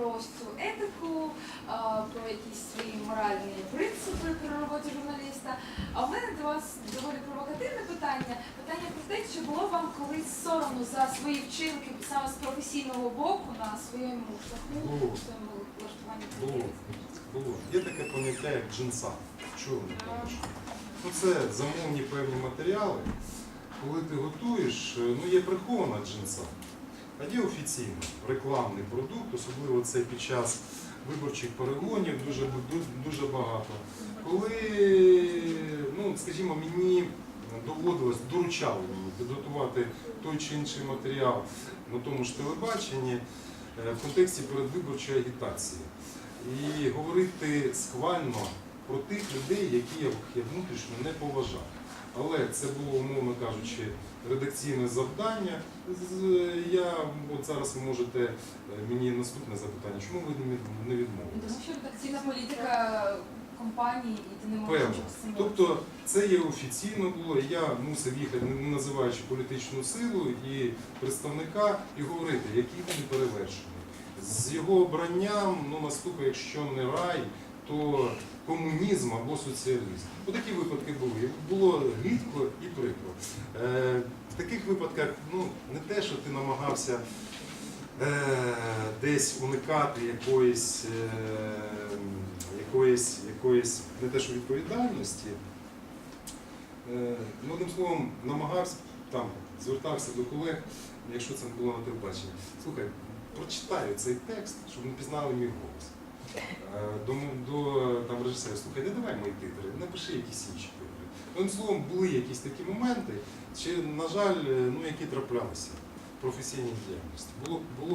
про ось цю етику, про якісь свої моральні принципи при роботі журналіста. А у мене до вас доволі провокативне питання. Питання про те, чи було вам колись соромно за свої вчинки саме з професійного боку на своєму шляху, Було. своєму влаштуванні Було. Було. Є таке поняття, як джинса. Чули? Ну, це замовні певні матеріали. Коли ти готуєш, е, ну є прихована джинса, а є офіційно рекламний продукт, особливо це під час виборчих перегонів дуже, дуже, багато. Коли, ну, скажімо, мені доводилось, доручали мені підготувати той чи інший матеріал на тому ж телебаченні е, в контексті передвиборчої агітації. І говорити схвально про тих людей, які я, я внутрішньо не поважав. Але це було, умовно кажучи, редакційне завдання. Я от зараз ви можете е, мені наступне запитання, чому ви не від- відмовились? Тому що редакційна політика компанії, і ти не можеш Певно. Тобто це є офіційно було, і я мусив їхати, не називаючи політичну силу і представника, і говорити, які вони перевершені. З його обранням, ну наступить, якщо не рай, то комунізм або соціалізм. Отакі випадки були. Було гидко і прикро. Е, в таких випадках ну, не те, що ти намагався е, десь уникати якоїсь, е, якоїсь, якоїсь не те, що відповідальності. Ну, одним словом, намагався там, звертався до колег, якщо це не було на телебаченні. Слухай, прочитаю цей текст, щоб не пізнали мій голос. Режисера, слухай, не давай мої титри, напиши якісь інші титри. Одним словом, були якісь такі моменти, чи, на жаль, е, ну, які траплялися в професійній діяльності. Було, було